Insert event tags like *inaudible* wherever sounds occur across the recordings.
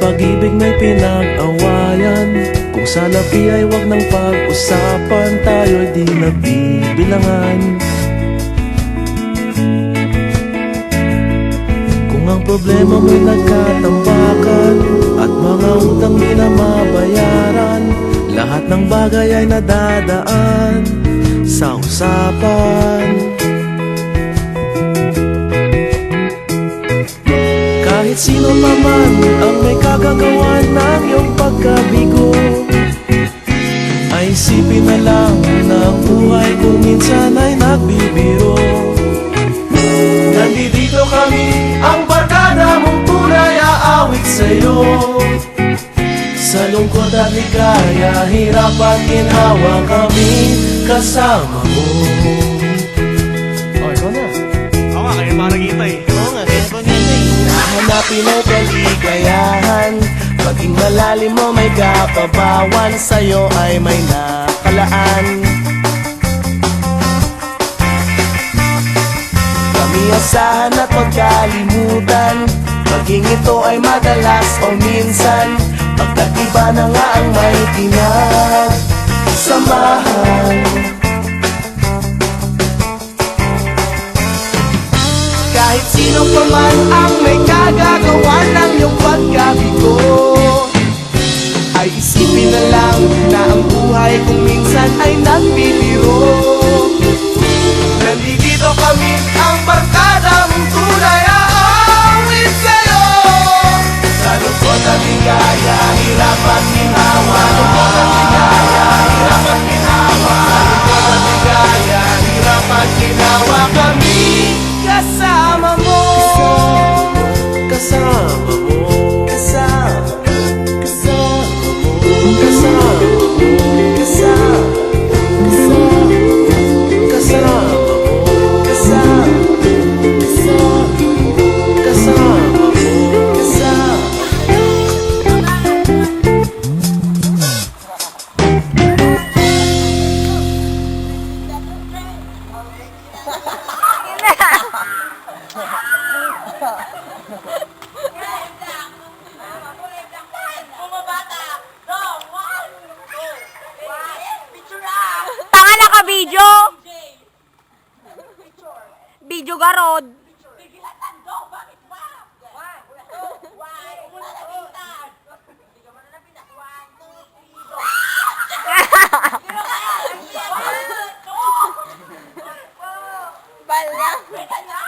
pag-ibig may pinag-awayan. Kung sa labi ay wag nang pag-usapan Tayo'y di nagbibilangan Kung ang problema mo'y nagkatambakan At mga utang di na mabayaran Lahat ng bagay ay nadadaan Sa usapan kagagawa ng iyong pagkabigo. Ay isipin na lang ang buhay kung minsan ay nagbibiro. Nandito kami, ang barkada mong tunay aawit sa'yo. Sa lungkot at ligaya, hirap at ginhawa kami kasama mo Kaligayahan Paging malalim mo may kapabawan. Sa'yo ay may nakalaan. Kami asahan at magkalimutan. Maging ito ay madalas o minsan. Pagkat iba na nga ang may samahan. Kahit sino pa man ang may kagagawa ng iyong pagkabigo Ay isipin na lang na Tanga na ka video. Video garod. *laughs* Bala.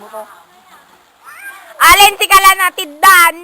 mo to. Alin ti kala na tiddan.